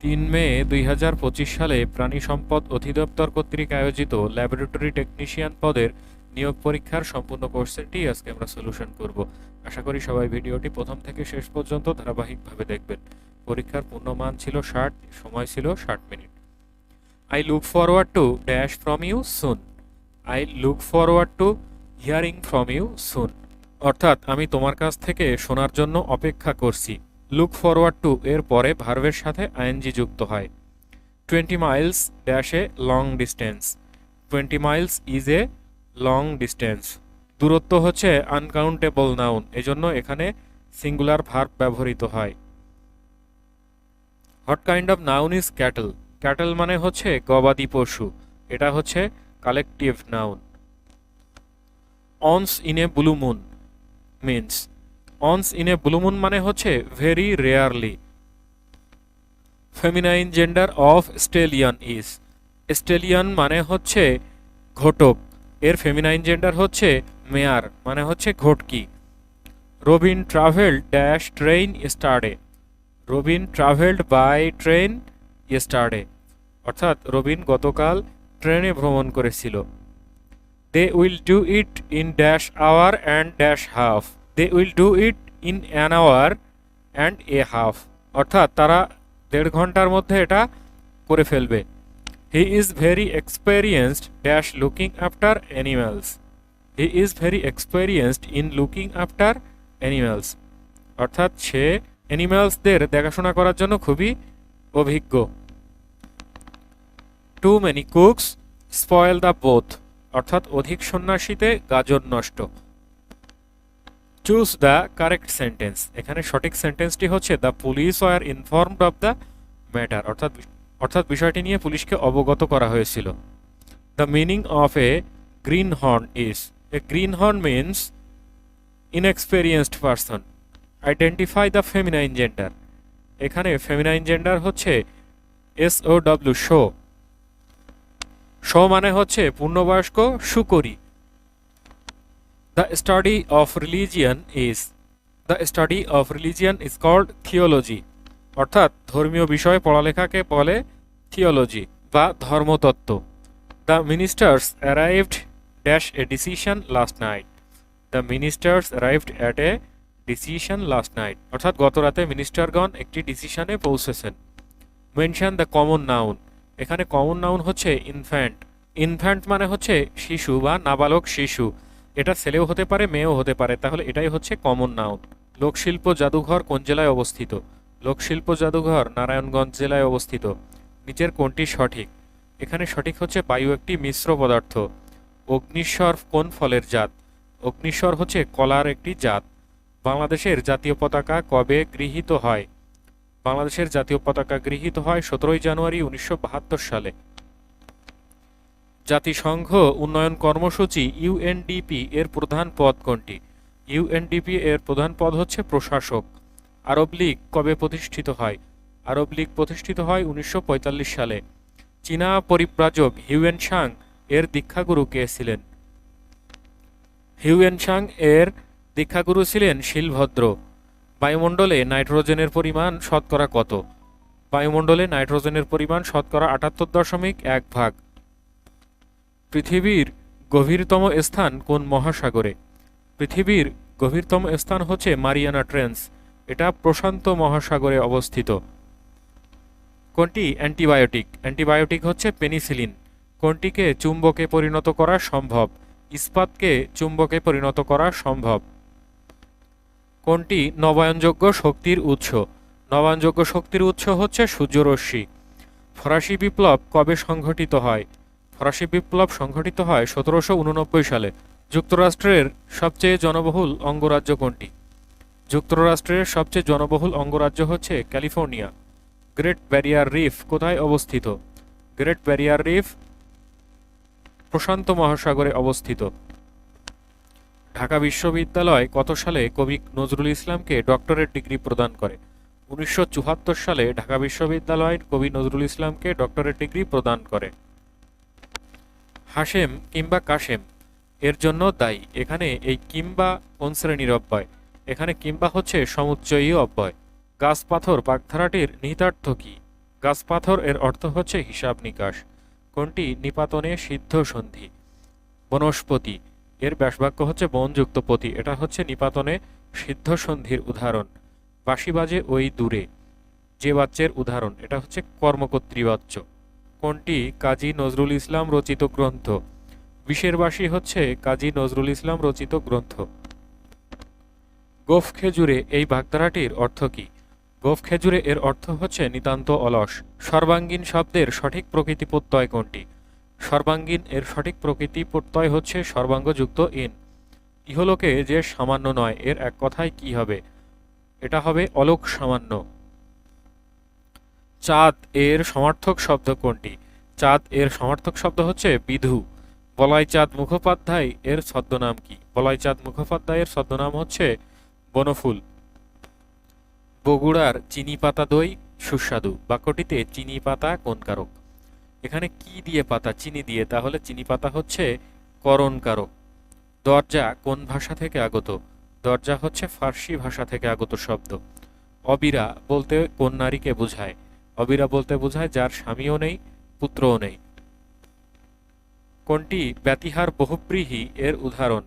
তিন মে দুই হাজার পঁচিশ সালে প্রাণী সম্পদ অধিদপ্তর কর্তৃক আয়োজিত ল্যাবরেটরি টেকনিশিয়ান পদের নিয়োগ পরীক্ষার সম্পূর্ণ কোর্সেরটি আজকে আমরা সলিউশন করব। আশা করি সবাই ভিডিওটি প্রথম থেকে শেষ পর্যন্ত ধারাবাহিকভাবে দেখবেন। পরীক্ষার পূর্ণমান ছিল ষাট, সময় ছিল ষাট minute. I look forward to dash from you soon I look forward to hearing from you soon অর্থাৎ আমি তোমার কাছ থেকে শোনার জন্য অপেক্ষা করছি। লুক ফরওয়ার্ড টু এর পরে ভার্বের সাথে আইএনজি যুক্ত হয়। Twenty miles dash a long distance twenty miles is a long distance দূরত্ব হচ্ছে আনকাউন্টেবল নাউন এজন্য এখানে সিঙ্গুলার ভার্ব ব্যবহৃত হয়। What kind of noun is cattle cattle মানে হচ্ছে গবাদি পশু। এটা হচ্ছে collective noun once in a blue moon means once in a blue moon মানে হচ্ছে very rarely feminine gender of stallion is stallion মানে হচ্ছে ঘটক এর ফেমিনাইন জেন্ডার হচ্ছে মেয়ার মানে হচ্ছে Ghotki Robin travel dash train yesterday Robin travelled by train yesterday অর্থাৎ Robin গতকাল ট্রেনে ভ্রমণ করেছিল। They will do it in dash hour and dash half they will do it in an hour and a half অর্থাৎ তারা দেড় ঘণ্টার মধ্যে এটা করে ফেলবে। He is very experienced dash looking after animals he is very experienced in looking after animals অর্থাৎ সে অ্যানিম্যালসদের দেখাশোনা করার জন্য খুবই অভিজ্ঞ। Too many cooks spoil the broth অর্থাৎ অধিক সন্ন্যাসীতে গাজন নষ্ট। Choose the correct sentence. এখানে সঠিক সেন্টেন্সটি হচ্ছে, the police were informed of the matter অর্থাৎ অর্থাৎ বিষয়টি নিয়ে পুলিশকে অবগত করা হয়েছিল। The meaning of a green horn is a green horn means inexperienced person identify the feminine gender এখানে ফেমিনাইন জেন্ডার হচ্ছে S O W sow sow মানে হচ্ছে পূর্ণবয়স্ক, সুকরি। The study of religion is the study of religion is called theology অর্থাৎ ধর্মীয় বিষয়ে পড়ালেখাকে বলে থিওলজি বা ধর্মতত্ত্ব। The ministers arrived dash a decision last night the ministers arrived at a decision last night অর্থাৎ গত রাতে মিনিস্টারগণ একটি ডিসিশনে পৌঁছেছেন। মেনশন দ্য কমন নাউন এখানে কমন নাউন হচ্ছে ইনফ্যান্ট ইনফ্যান্ট মানে হচ্ছে শিশু বা নাবালক শিশু। এটা ছেলেও হতে পারে, মেয়েও হতে পারে। তাহলে এটাই হচ্ছে কমন নাউন লোকশিল্প জাদুঘর কোন জেলায় অবস্থিত? লোকশিল্প জাদুঘর নারায়ণগঞ্জ জেলায় অবস্থিত। নিচের কোনটি সঠিক? এখানে সঠিক হচ্ছে বায়ু একটি মিশ্র পদার্থ। অগ্নিস্বর কোন ফলের জাত? অগ্নিস্বর হচ্ছে কলার একটি জাত। বাংলাদেশের জাতীয় পতাকা কবে গৃহীত হয়? বাংলাদেশের জাতীয় পতাকা গৃহীত হয় সতেরোই জানুয়ারি উনিশশো বাহাত্তর সালে। জাতিসংঘ উন্নয়ন কর্মসূচি ইউএনডিপি এর প্রধান পদ কোনটি? ইউএনডিপি এর প্রধান পদ হচ্ছে প্রশাসক। আরব লীগ কবে প্রতিষ্ঠিত হয়? আরব লীগ প্রতিষ্ঠিত হয় উনিশশো পঁয়তাল্লিশ সালে। চীনা পরিব্রাজক হিউয়েন সাং এর দীক্ষাগুরু কে ছিলেন? হিউয়েন সাং এর দীক্ষাগুরু ছিলেন শিলভদ্র। বায়ুমণ্ডলে নাইট্রোজেনের পরিমাণ শতকরা কত? বায়ুমণ্ডলে নাইট্রোজেনের পরিমাণ শতকরা আটাত্তর দশমিক এক ভাগ। পৃথিবীর গভীরতম স্থান কোন মহাসাগরে? পৃথিবীর গভীরতম স্থান হচ্ছে মারিয়ানা ট্রেন্স। এটা প্রশান্ত মহাসাগরে অবস্থিত। কোনটি? অ্যান্টিবায়োটিক। অ্যান্টিবায়োটিক হচ্ছে পেনিসিলিন। কোনটিকে চুম্বকে পরিণত করা সম্ভব? ইস্পাতকে চুম্বকে পরিণত করা সম্ভব। কোনটি? নবায়নযোগ্য শক্তির উৎস। নবায়নযোগ্য শক্তির উৎস হচ্ছে সূর্যরশ্মি। ফরাসি বিপ্লব কবে সংঘটিত হয়? ফরাসি বিপ্লব সংঘটিত হয় সতেরোশো উননব্বই সালে। যুক্তরাষ্ট্রের সবচেয়ে জনবহুল অঙ্গরাজ্য কোনটি? যুক্তরাষ্ট্রের সবচেয়ে জনবহুল অঙ্গরাজ্য হচ্ছে ক্যালিফোর্নিয়া। গ্রেট ব্যারিয়ার রিফ কোথায় অবস্থিত? গ্রেট ব্যারিয়ার রিফ প্রশান্ত মহাসাগরে অবস্থিত। ঢাকা বিশ্ববিদ্যালয় কত সালে কবি নজরুল ইসলামকে ডক্টরেট ডিগ্রি প্রদান করে? উনিশশো চুয়াত্তর সালে ঢাকা বিশ্ববিদ্যালয় কবি নজরুল ইসলামকে ডক্টরেট ডিগ্রি প্রদান করে। হাশেম কিংবা কাশেম। এর জন্য দায়ী। এখানে এই কিংবা কোন শ্রেণির অব্যয়? এখানে কিংবা হচ্ছে সমুচ্চয়ী অব্যয়। গাছপাথর বাগধারাটির নিহিতার্থ কি? গাছপাথর এর অর্থ হচ্ছে হিসাব নিকাশ। কোনটি? নিপাতনে সিদ্ধ সন্ধি। বনস্পতি। এর ব্যাসবাক্য হচ্ছে বনযুক্ত পতি। এটা হচ্ছে নিপাতনে সিদ্ধ সন্ধির উদাহরণ। বাঁশি বাজে ওই দূরে। যে বাচ্চের উদাহরণ। এটা হচ্ছে কর্মকর্তৃবাচ্য। কোনটি কাজী নজরুল ইসলাম রচিত গ্রন্থ? বিশের বাসী হচ্ছে কাজী নজরুল ইসলাম রচিত গ্রন্থ। গোফ খেজুরে এই বাগধারাটির অর্থ কি? গোফ খেজুরে এর অর্থ হচ্ছে নিতান্ত অলস। সর্বাঙ্গীন শব্দের সঠিক প্রকৃতি প্রত্যয় কোনটি? সর্বাঙ্গীন এর সঠিক প্রকৃতি প্রত্যয় হচ্ছে সর্বাঙ্গযুক্ত ইন। ইহলোকে যে সামান্য নয়, এর এক কথায় কি হবে? এটা হবে অলোক সামান্য। চাঁদ এর সমার্থক শব্দ কোনটি? চাঁদ এর সমার্থক শব্দ হচ্ছে বিধু। বলাই চাঁদ মুখোপাধ্যায় এর ছদ্মনাম কি? বলাই চাঁদ মুখোপাধ্যায়ের ছদ্মনাম হচ্ছে বনফুল। বগুড়ার চিনি পাতা দই সুস্বাদু। বাক্যটিতে চিনি পাতা কোন কারক এখানে কি দিয়ে পাতা? চিনি দিয়ে, তাহলে চিনি পাতা হচ্ছে করণ কারক দরজা কোন ভাষা থেকে আগত? দরজা হচ্ছে ফার্সি ভাষা থেকে আগত শব্দ। অবিরা বলতে কোন নারীকে বোঝায়? অবিরা বলতে বোঝায় যার স্বামীও নেই, পুত্রও নেই। কোনটি ব্যতিহার বহুব্রীহি এর উদাহরণ?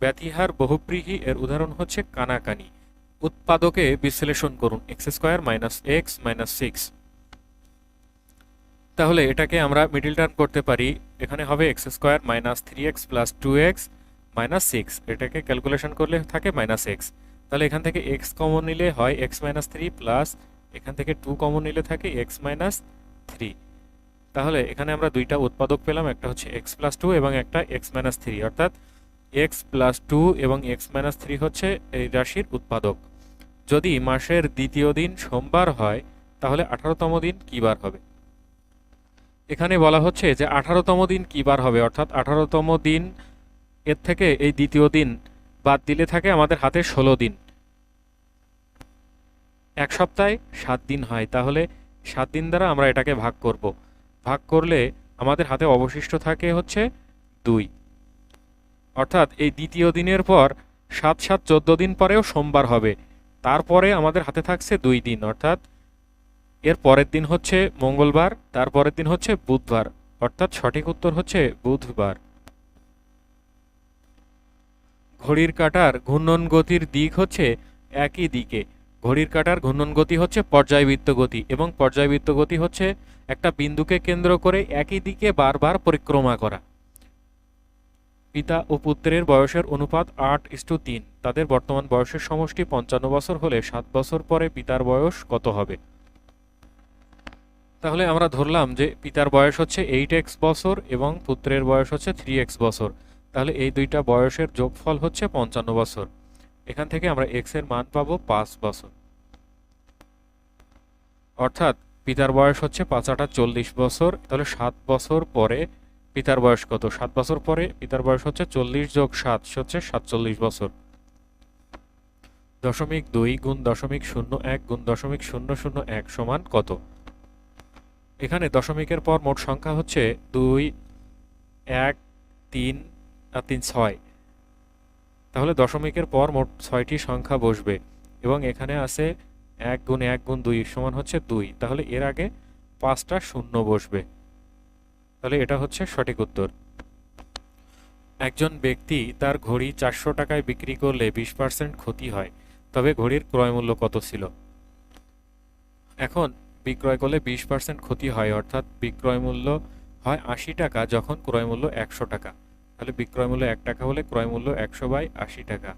ব্যতিহার বহুব্রীহি এর উদাহরণ হচ্ছে কানাকানি। উৎপাদকে বিশ্লেষণ করুন, x square minus x minus six. তাহলে এটাকে আমরা মিডিল টার্ম করতে পারি, এখানে হবে x square minus three x plus two x minus six. এটাকে ক্যালকুলেশন করলে থাকে মাইনাস এক্স। তাহলে এখান থেকে এক্স কমন নিলে হয় এক্স মাইনাস থ্রি প্লাস এখান থেকে টু কমন নিলে থাকে এক্স মাইনাস থ্রি তাহলে এখানে আমরা দুইটা উৎপাদক পেলাম, একটা হচ্ছে এক্স প্লাস টু এবং একটা এক্স মাইনাস থ্রি অর্থাৎ এক্স প্লাস টু এবং এক্স মাইনাস থ্রি হচ্ছে এই রাশির উৎপাদক। যদি মাসের দ্বিতীয় দিন সোমবার হয়, তাহলে আঠারোতম দিন কী বার হবে? এখানে বলা হচ্ছে যে আঠারোতম দিন কী বার হবে? অর্থাৎ আঠারোতম দিন এর থেকে এই দ্বিতীয় দিন বাদ দিলে থাকে আমাদের হাতে ষোলো দিন। এক সপ্তাহে সাত দিন হয়, তাহলে সাত দিন দ্বারা আমরা এটাকে ভাগ করব। ভাগ করলে আমাদের হাতে অবশিষ্ট থাকে হচ্ছে দুই। অর্থাৎ এই দ্বিতীয় দিনের পর সাত সাত চোদ্দ দিন পরেও সোমবার হবে। তারপরে আমাদের হাতে থাকছে দুই দিন, অর্থাৎ এর পরের দিন হচ্ছে মঙ্গলবার তারপরের দিন হচ্ছে বুধবার, অর্থাৎ সঠিক উত্তর হচ্ছে বুধবার। ঘড়ির কাঁটার ঘূর্ণন গতির দিক হচ্ছে একই দিকে। ঘড়ির কাঁটার ঘূর্ণন গতি হচ্ছে পর্যায়বৃত্ত গতি এবং পর্যায়বৃত্ত গতি হচ্ছে একটা বিন্দুকে কেন্দ্র করে একই দিকে বারবার পরিক্রমা করা। পিতা ও পুত্রের বয়সের অনুপাত আট ইস্টু তিন। তাদের বর্তমান বয়সের সমষ্টি পঞ্চান্ন বছর হলে সাত বছর পরে পিতার বয়স কত হবে? তাহলে আমরা ধরলাম যে পিতার বয়স হচ্ছে এইট এক্স বছর এবং পুত্রের বয়স হচ্ছে থ্রি এক্স বছর। তাহলে এই দুইটা বয়সের যোগফল হচ্ছে পঞ্চান্ন বছর। এখান থেকে আমরা এক্সের মান পাবো পাঁচ বছর। অর্থাৎ পিতার বয়স হচ্ছে পাঁচ আটা চল্লিশ বছর, তাহলে সাত বছর পরে পিতার বয়স কত? সাত বছর পরে পিতার বয়স হচ্ছে চল্লিশ যোগ সাত হচ্ছে সাতচল্লিশ বছর। দশমিক দুই গুণ দশমিক শূন্য এক গুণ দশমিক শূন্য শূন্য এক সমান কত? এখানে দশমিকের পর মোট সংখ্যা হচ্ছে দুই, এক, তিন আর তিন ছয়। তাহলে দশমিকের পর মোট ছয়টি সংখ্যা বসবে এবং এখানে আছে এক গুণ এক গুণ দুই সমান হচ্ছে দুই। তাহলে এর আগে পাঁচটা শূন্য বসবে। তাহলে এটা হচ্ছে সঠিক উত্তর। একজন ব্যক্তি তার ঘড়ি চারশো টাকায় বিক্রি করলে বিশ পার্সেন্ট ক্ষতি হয়, তবে ঘড়ির ক্রয় মূল্য কত ছিল? এখন বিক্রয় করলে বিশ পার্সেন্ট ক্ষতি হয়, অর্থাৎ বিক্রয় মূল্য হয় আশি টাকা, যখন ক্রয় মূল্য একশো টাকা। তাহলে বিক্রয় মূল্য এক টাকা হলে ক্রয় মূল্য একশো বাই আশি টাকা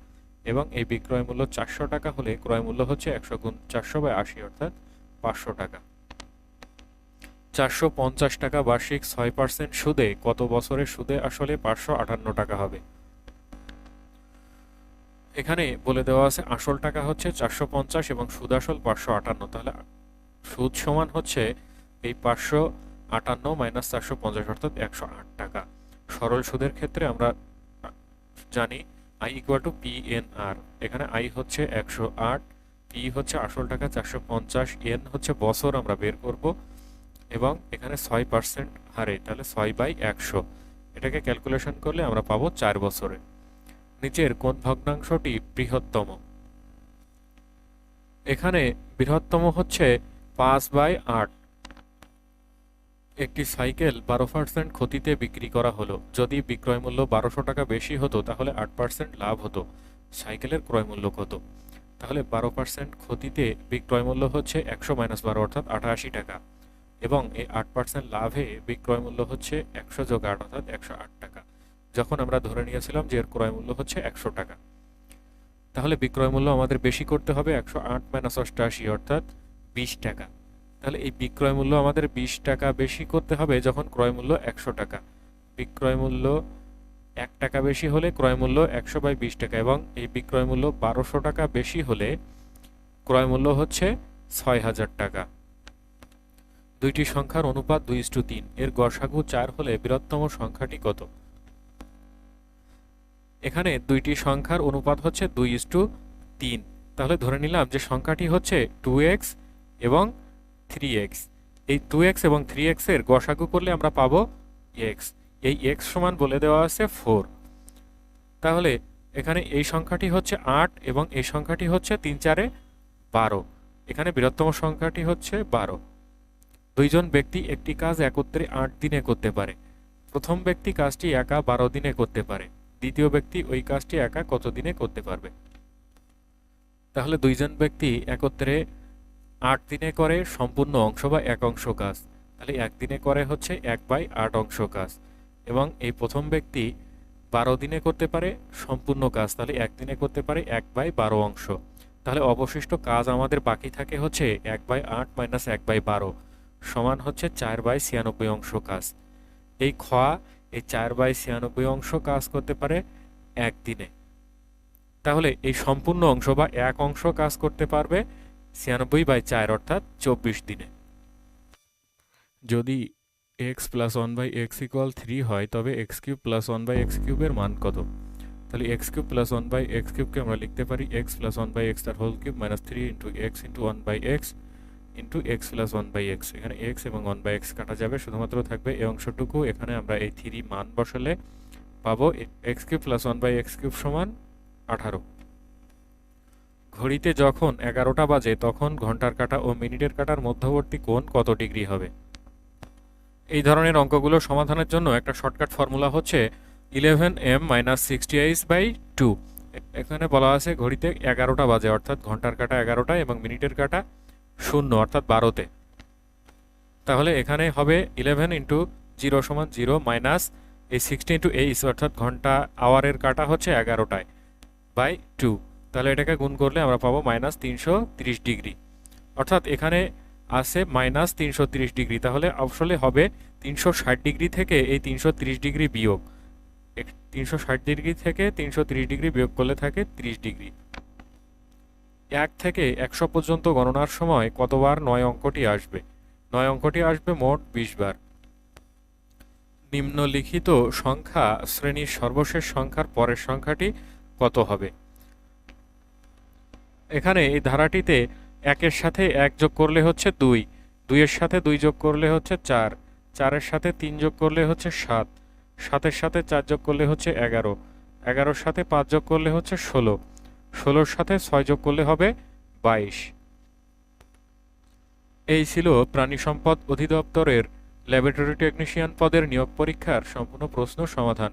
এবং এই বিক্রয় মূল্য চারশো টাকা হলে ক্রয় মূল্য হচ্ছে একশো গুণ চারশো বাই আশি, অর্থাৎ পাঁচশো টাকা। চারশো পঞ্চাশ টাকা বার্ষিক ছয় পার্সেন্ট সুদে কত বছরের সুদে আসলে পাঁচশো আটান্ন টাকা হবে? এখানে বলে দেওয়া আছে আসল টাকা হচ্ছে চারশো পঞ্চাশ এবং সুদ আসল পাঁচশো আটান্ন। তাহলে সুদ সমান হচ্ছে এই পাঁচশো আটান্ন মাইনাস চারশো পঞ্চাশ, অর্থাৎ একশো আট টাকা। সরল সুদের ক্ষেত্রে আমরা জানি I equal to P N R এখানে আই হচ্ছে একশো আট পি হচ্ছে আসল টাকা চারশো পঞ্চাশ এন হচ্ছে বছর আমরা বের করব, এবং এখানে ছয় পার্সেন্ট হারে, তাহলে ছয় বাই একশো। এটাকে ক্যালকুলেশন করলে আমরা পাবো চার বছরে। নিচের কোন ভগ্নাংশটি বৃহত্তম? এখানে বৃহত্তম হচ্ছে পাঁচ বাই আট। একটি সাইকেল বারো পার্সেন্ট ক্ষতিতে বিক্রি করা হলো। যদি বিক্রয় মূল্য বারোশো টাকা বেশি হতো, তাহলে আট পার্সেন্ট লাভ হতো। সাইকেলের ক্রয় মূল্য কত? তাহলে বারো পার্সেন্ট ক্ষতিতে বিক্রয় মূল্য হচ্ছে একশো মাইনাস বারো, অর্থাৎ আটাশি টাকা। এবং এই আট পার্সেন্ট লাভে বিক্রয় মূল্য হচ্ছে একশো যোগ আট, অর্থাৎ একশো আট টাকা। যখন আমরা ধরে নিয়েছিলাম যে এর ক্রয় মূল্য হচ্ছে একশো টাকা। তাহলে বিক্রয় মূল্য আমাদের বেশি করতে হবে একশো আট মাইনাস অষ্টাশি, অর্থাৎ বিশ টাকা। তাহলে এই বিক্রয় মূল্য আমাদের বিশ টাকা বেশি করতে হবে যখন ক্রয় মূল্য একশো টাকা। বিক্রয় মূল্য এক টাকা বেশি হলে ক্রয় মূল্য একশো বাই বিশ টাকা এবং এই বিক্রয় মূল্য বারোশো টাকা বেশি হলে ক্রয় মূল্য হচ্ছে ছয় হাজার টাকা। দুইটি সংখ্যার অনুপাত দুই ইস্টু তিন। এর গসাগু চার হলে বৃহত্তম সংখ্যাটি কত? এখানে দুইটি সংখ্যার অনুপাত হচ্ছে দুই ইস্টু তিন। তাহলে ধরে নিলাম যে সংখ্যাটি হচ্ছে টু এক্স এবং থ্রি এক্স এই টু এক্স এবং থ্রি এক্সের গসাগু করলে আমরা পাবো এক্স এই এক্স সমান বলে দেওয়া আছে ফোর তাহলে এখানে এই সংখ্যাটি হচ্ছে আট এবং এই সংখ্যাটি হচ্ছে তিন চারে বারো। এখানে বৃহত্তম সংখ্যাটি হচ্ছে বারো। দুইজন ব্যক্তি একটি কাজ একত্রে আট দিনে করতে পারে। প্রথম ব্যক্তি কাজটি একা বারো দিনে করতে পারে। দ্বিতীয় ব্যক্তি ওই কাজটি একা কত দিনে করতে পারবে? তাহলে দুইজন ব্যক্তি একত্রে আট দিনে করে সম্পূর্ণ অংশ বা এক অংশ কাজ তাহলে একদিনে করে হচ্ছে এক বাই আট অংশ কাজ এবং এই প্রথম ব্যক্তি বারো দিনে করতে পারে সম্পূর্ণ কাজ তাহলে একদিনে করতে পারে এক বাই বারো অংশ। তাহলে অবশিষ্ট কাজ আমাদের বাকি থাকে হচ্ছে এক বাই আট মাইনাস এক বাই বারো সমান হচ্ছে চার বাই ছিয়ানব্বই অংশ কাজ এই খ, এই চার বাই ছিয়ানব্বই অংশ কাজ করতে পারে একদিনে তাহলে এই সম্পূর্ণ অংশ বা এক অংশ কাজ করতে পারবে ছিয়ানব্বই বাই চার অর্থাৎ চব্বিশ দিনে। যদি x plus one by x equal three হয়, তবে x cube plus one by x কিউবের মান কত? তাহলে x cube plus one by x কিউবকে আমরা লিখতে পারি x plus one by x তার whole cube minus three into x into one by x into x plus one by x এখানে x এবং ওয়ান বাই এক্স কাটা যাবে, শুধুমাত্র থাকবে এই অংশটুকু। এখানে আমরা এই থ্রি মান বসালে পাবো x cube plus one by x cube সমান আঠারো। ঘড়িতে যখন এগারোটা বাজে, তখন ঘণ্টার কাটা ও মিনিটের কাটার মধ্যবর্তী কোণ কত ডিগ্রি হবে? এই ধরনের অঙ্কগুলো সমাধানের জন্য একটা শর্টকাট ফর্মুলা হচ্ছে eleven M minus sixty H by two এখানে বলা আছে ঘড়িতে এগারোটা বাজে, অর্থাৎ ঘণ্টার কাটা এগারোটা এবং মিনিটের কাটা শূন্য, অর্থাৎ বারোতে। তাহলে এখানে হবে ইলেভেন ইন্টু জিরো সমান জিরো মাইনাস এই সিক্সটি ইন্টু এইচ অর্থাৎ ঘণ্টা আওয়ারের কাটা হচ্ছে এগারোটায় বাই টু তাহলে এটাকে গুণ করলে আমরা পাবো মাইনাস তিনশো ডিগ্রি অর্থাৎ এখানে আছে মাইনাস তিনশো ডিগ্রি তাহলে আসলে হবে তিনশো ষাট ডিগ্রি থেকে এই তিনশো ডিগ্রি বিয়োগ। তিনশো ষাট ডিগ্রি থেকে তিনশো ডিগ্রি বিয়োগ করলে থাকে তিরিশ ডিগ্রি এক থেকে একশো পর্যন্ত গণনার সময় কতবার নয় অঙ্কটি আসবে? নয় অঙ্কটি আসবে মোট বিশ বার। নিম্নলিখিত সংখ্যা শ্রেণির সর্বশেষ সংখ্যার পরের সংখ্যাটি কত হবে? এখানে এই ধারাটিতে একের সাথে এক যোগ করলে হচ্ছে দুই, দুইয়ের সাথে দুই যোগ করলে হচ্ছে চার, চারের সাথে তিন যোগ করলে হচ্ছে সাত, সাতের সাথে চার যোগ করলে হচ্ছে এগারো, এগারোর সাথে পাঁচ যোগ করলে হচ্ছে ষোলো, ষোলোর সাথে ছয় যোগ করলে হবে বাইশ। এই ছিল প্রাণী সম্পদ অধিদপ্তরের ল্যাবরেটরি টেকনিশিয়ান পদের নিয়োগ পরীক্ষার সম্পূর্ণ প্রশ্ন সমাধান।